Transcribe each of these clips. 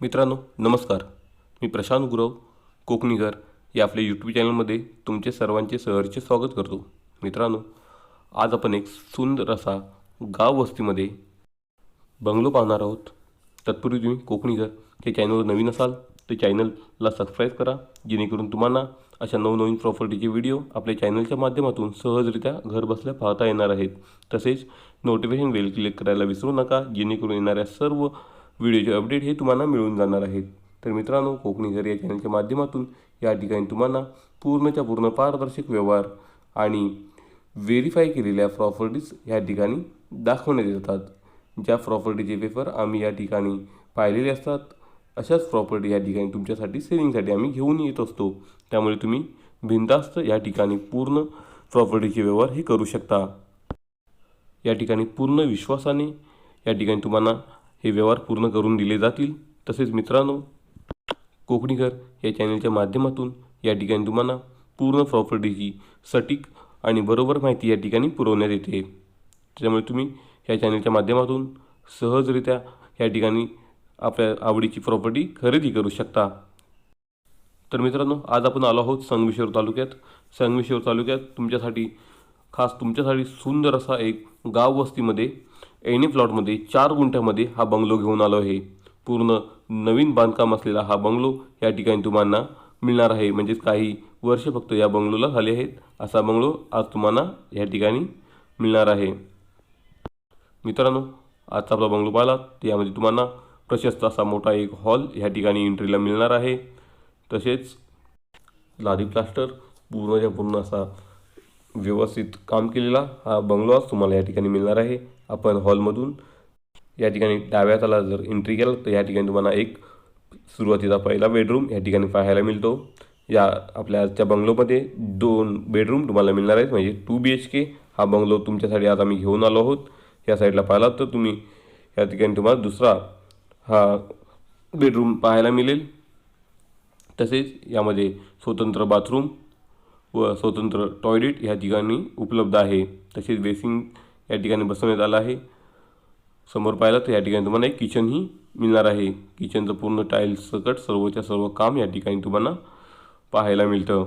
मित्रांनो नमस्कार. मी प्रशांत गुरव कोकणीकर या आपल्या यूट्यूब चॅनलमध्ये तुमचे सर्वांचे सहर्ष स्वागत करतो. मित्रांनो आज आपण एक सुंदर असा गाव वस्तीमध्ये बंगलो पाहणार आहोत. तत्पूर्वी तुम्ही कोकणीकर हे चॅनलवर नवीन असाल तर चॅनलला सबस्क्राईब करा जेणेकरून तुम्हाला अशा नवनवीन प्रॉपर्टीचे व्हिडिओ आपल्या चॅनलच्या माध्यमातून सहजरित्या घरबसल्या पाहता येणार आहेत. तसेच नोटिफिकेशन बेल क्लिक करायला विसरू नका जेणेकरून येणाऱ्या सर्व व्हिडिओचे अपडेट हे तुम्हाला मिळून जाणार आहेत. तर मित्रांनो कोकणी घर या चॅनलच्या माध्यमातून या ठिकाणी तुम्हाला पूर्णच्या पूर्ण पारदर्शक व्यवहार आणि व्हेरीफाय केलेल्या प्रॉपर्टीज या ठिकाणी दाखवण्यात येतात. ज्या प्रॉपर्टीचे पेपर आम्ही या ठिकाणी पाहिलेले असतात अशाच प्रॉपर्टी या ठिकाणी तुमच्यासाठी सेलिंगसाठी आम्ही घेऊन येत असतो. त्यामुळे तुम्ही बिनधास्त या ठिकाणी पूर्ण प्रॉपर्टीचे व्यवहार हे करू शकता. या ठिकाणी पूर्ण विश्वासाने या ठिकाणी तुम्हाला हे व्यवहार पूर्ण करून दिले जातील. तसेच मित्रांनो कोकणीकर या चॅनलच्या माध्यमातून या ठिकाणी तुम्हाला पूर्ण प्रॉपर्टीची सटीक आणि बरोबर माहिती या ठिकाणी पुरवण्यात येते. त्याच्यामुळे तुम्ही या चॅनलच्या माध्यमातून सहजरित्या या ठिकाणी आपल्या आवडीची प्रॉपर्टी खरेदी करू शकता. तर मित्रांनो आज आपण आलो आहोत संगमेश्वर तालुक्यात. संगमेश्वर तालुक्यात तुमच्यासाठी खास तुमच्यासाठी सुंदर असा एक गाव वस्तीमध्ये एनी प्लॉटमध्ये चार गुंठ्यामध्ये हा बंगलो घेऊन आलो आहे. पूर्ण नवीन बांधकाम असलेला हा बंगलो या ठिकाणी तुम्हाला मिळणार आहे. म्हणजेच काही वर्ष फक्त या बंगलोला झाले आहेत. असा बंगलो आज तुम्हाला या ठिकाणी मिळणार आहे. मित्रांनो आजचा आपला बंगलो पाहिला. तर यामध्ये तुम्हाला प्रशस्त असा मोठा एक हॉल ह्या ठिकाणी एंट्रीला मिळणार आहे. तसेच लादी प्लास्टर पूर्णच्या पूर्ण असा व्यवस्थित काम केलेला हा बंगलो आज तुम्हाला या ठिकाणी मिळणार आहे. आपण हॉलमधून या ठिकाणी डाव्या हाताला जर एंट्री केला तर या ठिकाणी तुम्हाला एक सुरुवातीचा पहिला बेडरूम या ठिकाणी पाहायला मिळतो. या आपल्या आजच्या बंगलोमध्ये दोन बेडरूम तुम्हाला मिळणार आहेत म्हणजे टू बी एच के हा बंगलो तुमच्यासाठी आज आम्ही घेऊन आलो आहोत. या साईडला पाहिलात तर तुम्ही या ठिकाणी तुम्हाला दुसरा हा बेडरूम पाहायला मिळेल. तसेच यामध्ये स्वतंत्र बाथरूम व स्वतंत्र टॉयलेट ह्या ठिकाणी उपलब्ध आहे. तसेच बेसिंग या ठिकाणी बसवण्यात आला आहे. समोर पाहिलं तर या ठिकाणी तुम्हाला एक किचनही मिळणार आहे. किचनचं पूर्ण टाईल्स सकट सर्वच्या सर्व काम या ठिकाणी तुम्हाला पाहायला मिळतं.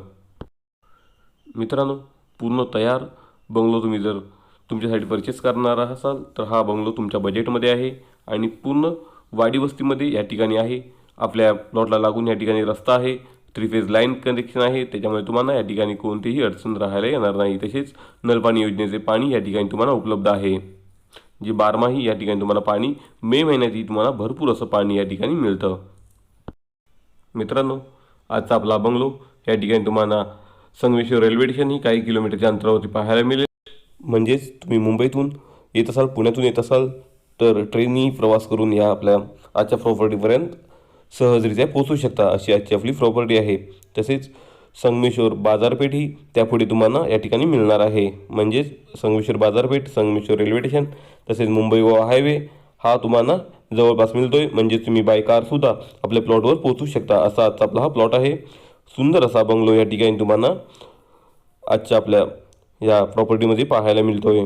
मित्रांनो पूर्ण तयार बंगलो तुम्ही जर तुमच्यासाठी परचेस करणार असाल तर हा बंगलो तुमच्या बजेटमध्ये आहे आणि पूर्ण वाडी वस्तीमध्ये या ठिकाणी आहे. आपल्या प्लॉटला लागून या ठिकाणी रस्ता आहे. थ्री फेज लाईन कनेक्शन आहे. त्याच्यामुळे तुम्हाला या ठिकाणी कोणतीही अडचण राहायला येणार नाही. तसेच नलपाणी योजनेचे पाणी या ठिकाणी तुम्हाला उपलब्ध आहे. जे बारमाही या ठिकाणी तुम्हाला पाणी मे महिन्यातही तुम्हाला भरपूर असं पाणी या ठिकाणी मिळतं. मित्रांनो आजचा आपला बंगलो या ठिकाणी तुम्हाला संगमेश्वर रेल्वे स्टेशन ही काही किलोमीटरच्या अंतरावरती पाहायला मिळेल. म्हणजेच तुम्ही मुंबईतून येत असाल पुण्यातून येत असाल तर ट्रेननी प्रवास करून या आपल्या आजच्या प्रॉपर्टीपर्यंत सहजरित्या पोचू शकता अशी आजची आपली प्रॉपर्टी आहे. तसेच संगमेश्वर बाजारपेठ ही त्यापुढे तुम्हाला या ठिकाणी मिळणार आहे. म्हणजेच संगमेश्वर बाजारपेठ संगमेश्वर रेल्वे स्टेशन तसेच मुंबई गोवा हायवे हा तुम्हाला जवळपास मिळतोय. म्हणजेच तुम्ही बाय कारसुद्धा आपल्या प्लॉटवर पोचू शकता. असा आजचा आपला हा प्लॉट आहे. सुंदर असा बंगलो या ठिकाणी तुम्हाला आजच्या आपल्या या प्रॉपर्टीमध्ये पाहायला मिळतोय.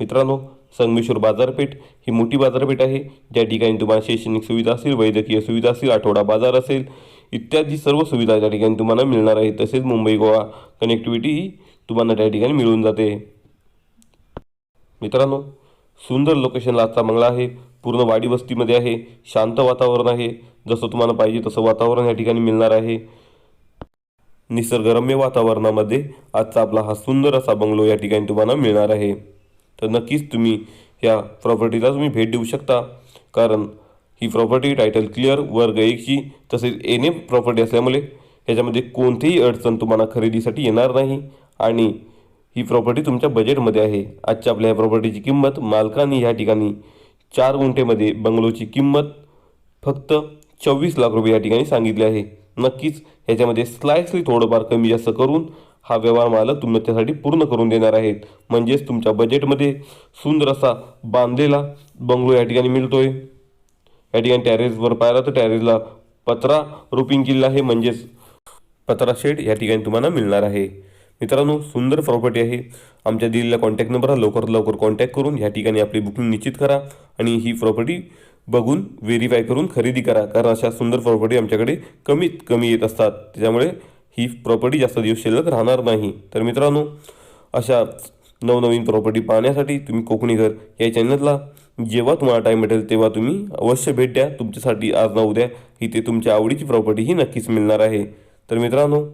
मित्रांनो संगमेश्वर बाजारपेठ ही मोठी बाजारपेठ आहे. ज्या ठिकाणी तुम्हाला शैक्षणिक सुविधा असेल वैद्यकीय सुविधा असेल आठवडा बाजार असेल इत्यादी सर्व सुविधा त्या ठिकाणी तुम्हाला मिळणार आहे. तसेच मुंबई गोवा कनेक्टिव्हिटी ही तुम्हाला त्या ठिकाणी मिळून जाते. मित्रांनो सुंदर लोकेशनला आजचा बंगला आहे. पूर्ण वाडी वस्तीमध्ये आहे. शांत वातावरण आहे. जसं तुम्हाला पाहिजे तसं वातावरण या ठिकाणी मिळणार आहे. निसर्गरम्य वातावरणामध्ये आजचा आपला हा सुंदर असा बंगलो या ठिकाणी तुम्हाला मिळणार आहे. तर नक्कीच तुम्ही या प्रॉपर्टीला तुम्ही भेट देऊ शकता. कारण ही प्रॉपर्टी टायटल क्लिअर वर्ग एकची तसेच एन एम प्रॉपर्टी असल्यामुळे याच्यामध्ये कोणतीही अडचण तुम्हाला खरेदीसाठी येणार नाही. आणि ही प्रॉपर्टी तुमच्या बजेटमध्ये आहे. आजच्या आपल्या या प्रॉपर्टीची किंमत मालकाने या ठिकाणी चार गुंठेमध्ये बंगलोची किंमत फक्त चोवीस लाख रुपये या ठिकाणी सांगितली आहे. नक्कीच ह्याच्यामध्ये स्लायसली थोडंफार कमी जास्त करून हा व्यवहार मालक तुमच्यासाठी पूर्ण करून देणार आहेत. म्हणजेच तुमच्या बजेटमध्ये सुंदर असा बांधलेला बंगलो या ठिकाणी मिळतोय. या ठिकाणी टॅरेसवर पाहिला तर टॅरेसला पत्रा रोपिंग केलेला आहे. म्हणजेच पत्रा शेड या ठिकाणी तुम्हाला मिळणार आहे. मित्रांनो सुंदर प्रॉपर्टी आहे. आमच्या दिलेल्या कॉन्टॅक्ट नंबरला लवकरात लवकर कॉन्टॅक्ट करून ह्या ठिकाणी आपली बुकिंग निश्चित करा आणि ही प्रॉपर्टी बघून व्हेरीफाय करून खरेदी करा. कारण अशा सुंदर प्रॉपर्टी आमच्याकडे कमीत कमी येत असतात. त्याच्यामुळे ही प्रॉपर्टी जास्त दिवस शिल्लक राहणार नाही. तर मित्रांनो अशा नवनवीन प्रॉपर्टी पाहण्यासाठी तुम्ही कोकणी घर या चॅनलला जेव्हा तुम्हाला टाईम भेटेल तेव्हा तुम्ही अवश्य भेट द्या. तुमच्यासाठी आज ना उद्या इथे तुमच्या आवडीची प्रॉपर्टी ही नक्कीच मिळणार आहे. तर मित्रांनो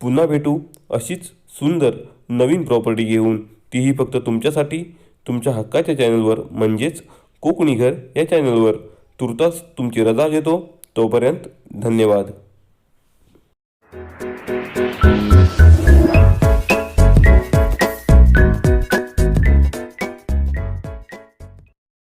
पुन्हा भेटू अशीच सुंदर नवीन प्रॉपर्टी घेऊन. तीही फक्त तुमच्यासाठी तुमच्या हक्काच्या चॅनलवर म्हणजेच कोकणी घर या चॅनलवर तुर्तास तुमची रजा घेतो. तोपर्यंत धन्यवाद. Thank you.